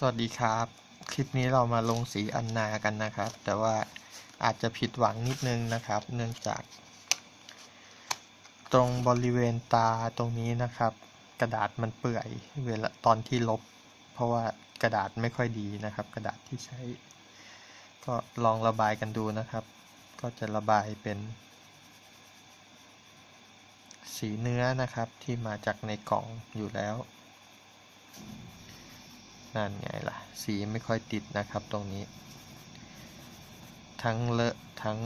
สวัสดีครับ คลิปนี้เรามาลงสีอันนากันนะครับ แต่ว่าอาจจะผิดหวังนิดนึงนะครับ เนื่องจาก ตรงบริเวณตาตรงนี้นะครับ กระดาษมันเปื่อยเวลาตอนที่ลบ เพราะว่ากระดาษไม่ค่อยดีนะครับ กระดาษที่ใช้ ก็ลองระบายกันดูนะครับ ก็จะระบายเป็น สีเนื้อนะครับที่มาจากในกล่องอยู่แล้ว นั่นไงล่ะ สีไม่ค่อยติดนะครับตรงนี้ ทั้งเลอะทั้ง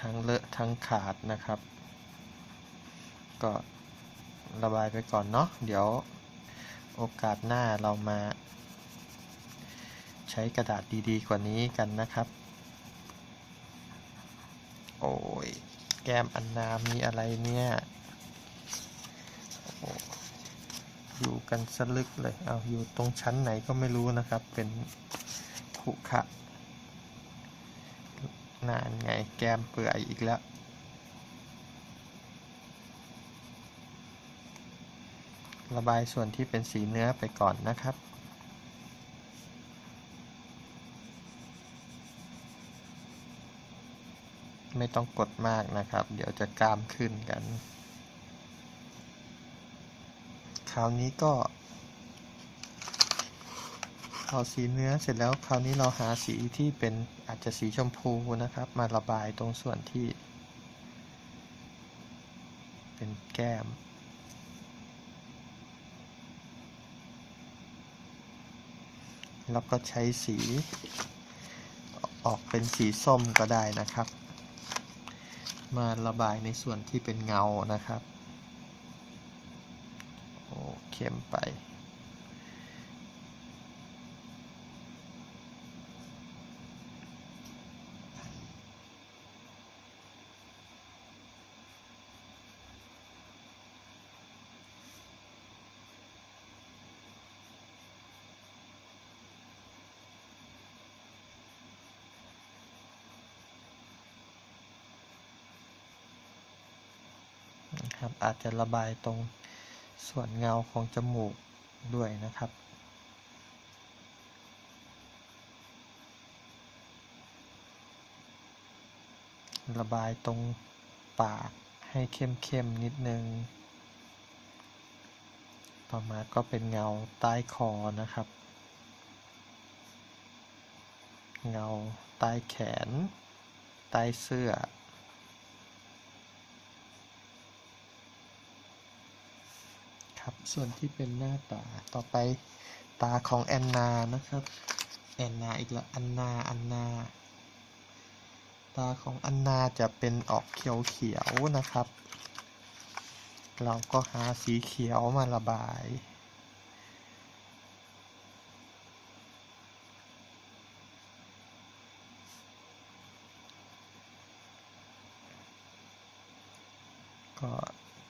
ทั้งเลอะทั้งขาดนะครับ ก็ระบายไปก่อนเนาะเดี๋ยวโอกาสหน้าเรามา ใช้กระดาษดีๆกว่านี้กันนะครับ โอ้ย แกมอันนามีอะไรเนี่ยอยู่กันสลึกเลย เอาอยู่ตรงชั้นไหนก็ไม่รู้นะครับ เป็นขุขะนานไงแกมเปื่อยอีกแล้ว ระบายส่วนที่เป็นสีเนื้อไปก่อนนะครับ ไม่ต้องกดมากนะครับ เดี๋ยวจะกล้ามขึ้นกัน คราวนี้ก็เอาสีเนื้อเสร็จแล้วคราวนี้เราหาสีที่เป็นอาจจะสีชมพูนะครับ มาระบายตรงส่วนที่ เป็นแก้มแล้วก็ใช้สีออกเป็นสีส้มก็ได้นะครับ มาระบายในส่วนที่เป็นเงานะครับ โอ้เข้มไป นะครับ อาจจะระบายตรงส่วนเงาของจมูกด้วยนะครับ ระบายตรงปากให้เข้มๆนิดนึง ต่อมาก็เป็นเงาใต้คอนะครับ เงาใต้แขน ใต้เสื้อ ครับ ส่วนที่เป็นหน้าตาต่อไปตาของแอนนานะครับแอนนาอีกแล้วอันนาอันนาตาของอันนาจะเป็นออกเขียวเขียวๆนะครับ เราก็หาสีเขียวมาระบาย ก็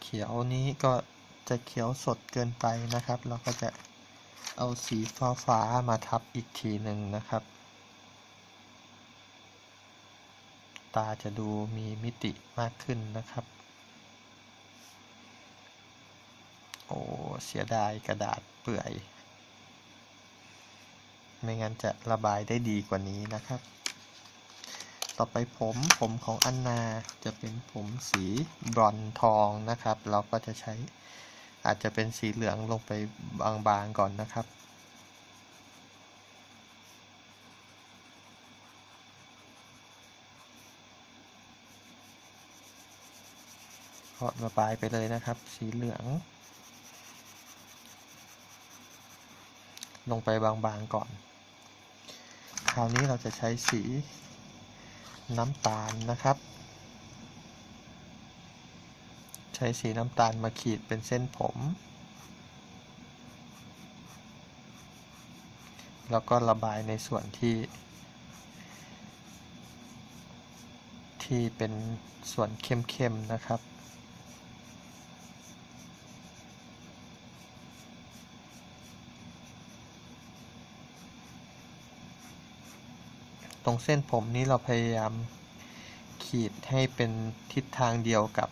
เขียวนี้ก็ จะเขียวสดเกินไปนะครับ เราก็จะเอาสีฟ้าฟ้ามาทับอีกทีหนึ่งนะครับ ตาจะดูมีมิติมากขึ้นนะครับ โอ้เสียดายกระดาษเปื่อย ไม่งั้นจะระบายได้ดีกว่านี้นะครับ ต่อไปผมผมของอันนาจะเป็นผมสีบรอนทองนะครับ เราก็จะใช้ อาจจะเป็นสีเหลืองลงไปบางๆก่อนนะครับก็ระบายไปเลยนะครับ สีเหลือง ลงไปบางๆก่อน คราวนี้เราจะใช้สีน้ำตาลนะครับ ใช้สีน้ำตาลมาขีดเป็นเส้นผม แล้วก็ระบายในส่วนที่ ที่เป็นส่วนเข้มๆนะครับตรงเส้นผมนี้เราพยายามขีดให้เป็นทิศทางเดียวกับ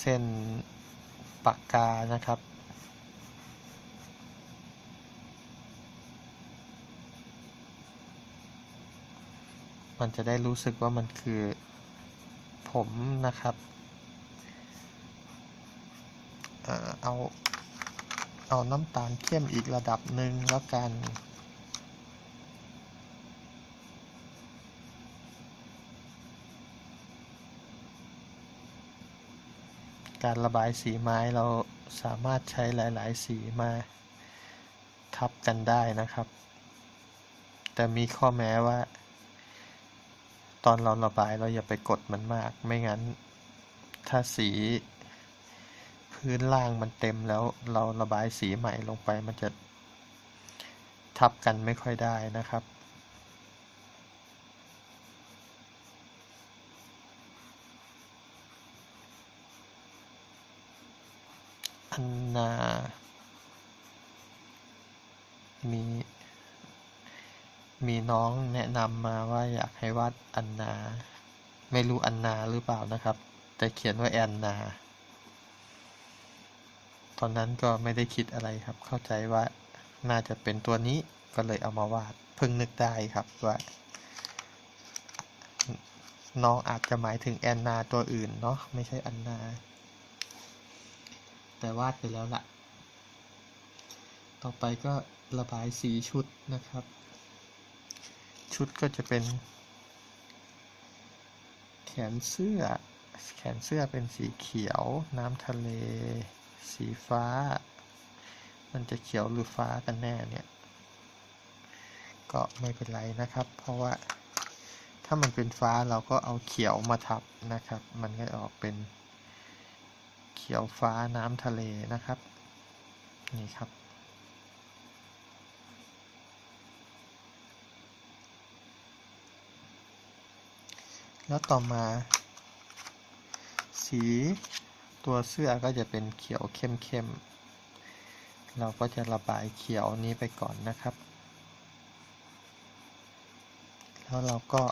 เส้นปากกานะครับ มันจะได้รู้สึกว่ามันคือผมนะครับ เอาเอาน้ำตาลเข้มอีกระดับหนึ่งแล้วกัน การระบายสีไม้เราสามารถใช้หลาย ๆ สีมาทับกันได้นะครับ แต่มีข้อแม้ว่า ตอนเราระบายเราอย่าไปกดมันมาก ไม่งั้นถ้าสีพื้นล่างมันเต็มแล้วเราระบายสีใหม่ลงไปมันจะทับกันไม่ค่อยได้นะครับ อันนา มี มี นำมาว่าอยากให้วาดอันนา ไม่รู้อันนาหรือเปล่านะครับ แต่เขียนว่าแอนนา ตอนนั้นก็ไม่ได้คิดอะไรครับ เข้าใจว่าน่าจะเป็นตัวนี้ก็เลยเอามาวาดเพิ่งนึกได้ครับว่าน้องอาจจะหมายถึงแอนนาตัวอื่นเนาะไม่ใช่อันนา แต่วาดไปแล้วล่ะ ต่อไปก็ระบายสีชุดนะครับ ชุดก็จะเป็น แขนเสื้อ แขนเสื้อเป็นสีเขียว น้ำทะเล สีฟ้า มันจะเขียวหรือฟ้ากันแน่เนี่ย ก็ไม่เป็นไรนะครับ เพราะว่าถ้ามันเป็นฟ้าเราก็เอาเขียวมาทับนะครับ มันก็ออกเป็นเขียวฟ้าน้ำทะเลนะครับ นี่ครับ แล้วต่อมา สีตัวเสื้อก็จะเป็นเขียวเข้มๆ เราก็จะระบายเขียวนี้ไปก่อนนะครับ แล้วเราก็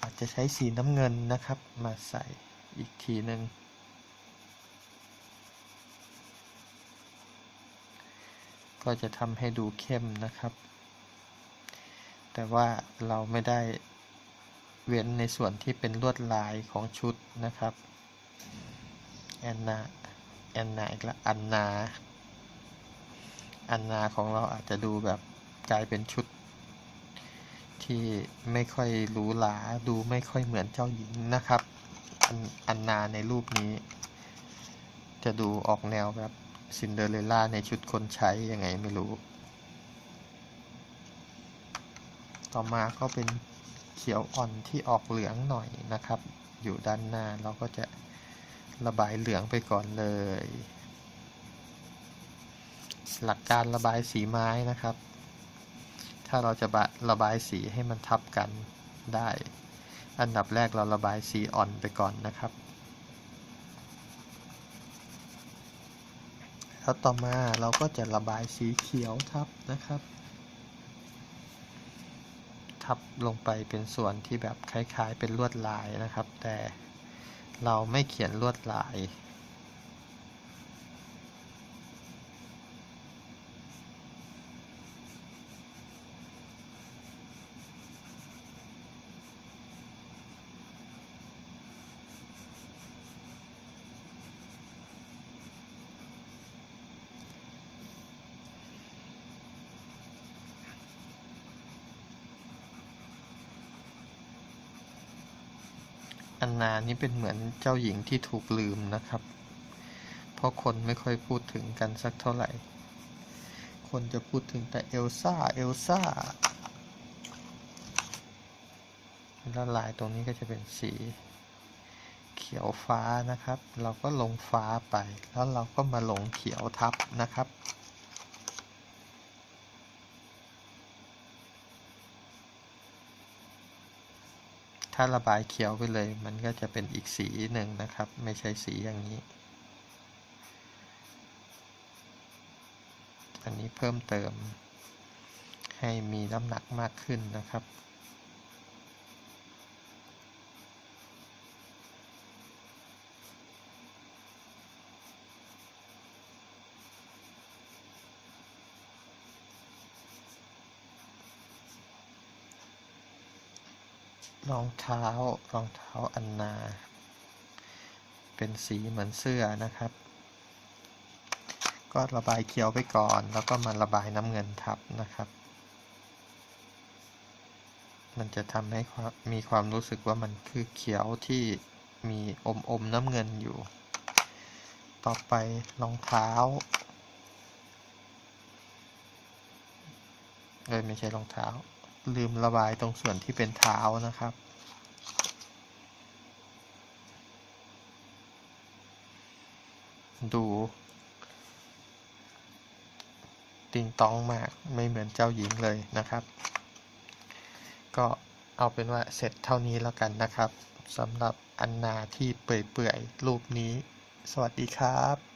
อาจจะใช้สีน้ำเงินนะครับ มาใส่อีกทีหนึ่งก็จะทำให้ดูเข้มนะครับ แต่ว่าเราไม่ได้ เว้นในส่วนที่เป็นลวดลายของชุดนะครับแอนนาแอนนาอีกละอันนาอันนาของเราอาจจะดูแบบกลายเป็นชุด ที่ไม่ค่อยหรูหราดูไม่ค่อยเหมือนเจ้าหญิงนะครับอันอันนาในรูปนี้ จะดูออกแนวแบบซินเดอเรลล่าในชุดคนใช้ยังไงไม่รู้ ต่อมาก็เป็น เขียวอ่อนที่ออกเหลืองหน่อยนะครับ อยู่ด้านหน้าเราก็จะระบายเหลืองไปก่อนเลย หลักการระบายสีไม้นะครับ ถ้าเราจะระบายสีให้มันทับกันได้ อันดับแรกเราระบายสีอ่อนไปก่อนนะครับ แล้วต่อมาเราก็จะระบายสีเขียวทับนะครับ ทับลงไปเป็นส่วนที่แบบคล้ายๆ เป็นลวดลายนะครับ แต่เราไม่เขียนลวดลาย อันนานี่เป็นเหมือนเจ้าหญิงที่ถูกลืมนะครับ เพราะคนไม่ค่อยพูดถึงกันสักเท่าไหร่ คนจะพูดถึงแต่เอลซ่า เอลซ่าแล้วลายตรงนี้ก็จะเป็นสีเขียวฟ้านะครับ เราก็ลงฟ้าไป แล้วเราก็มาลงเขียวทับนะครับ ถ้าระบายเขียวไปเลย มันก็จะเป็นอีกสีหนึ่งนะครับ ไม่ใช่สีอย่างนี้ อันนี้เพิ่มเติมให้มีน้ำหนักมากขึ้นนะครับ รองเท้ารองเท้าอันนา เป็นสีเหมือนเสื้อนะครับ ก็ระบายเขียวไปก่อน แล้วก็มาระบายน้ำเงินทับนะครับ มันจะทำให้มีความรู้สึกว่ามันคือเขียวที่มีอมอมๆน้ำเงินอยู่ ต่อไปรองเท้าเลยไม่ใช่รองเท้า ลืมระบายตรงส่วนที่เป็นเท้านะครับ ดูติงตองมากไม่เหมือนเจ้าหญิงเลยนะครับ ก็เอาเป็นว่าเสร็จเท่านี้แล้วกันนะครับสำหรับอันนาที่เปื่อยๆรูปนี้ สวัสดีครับ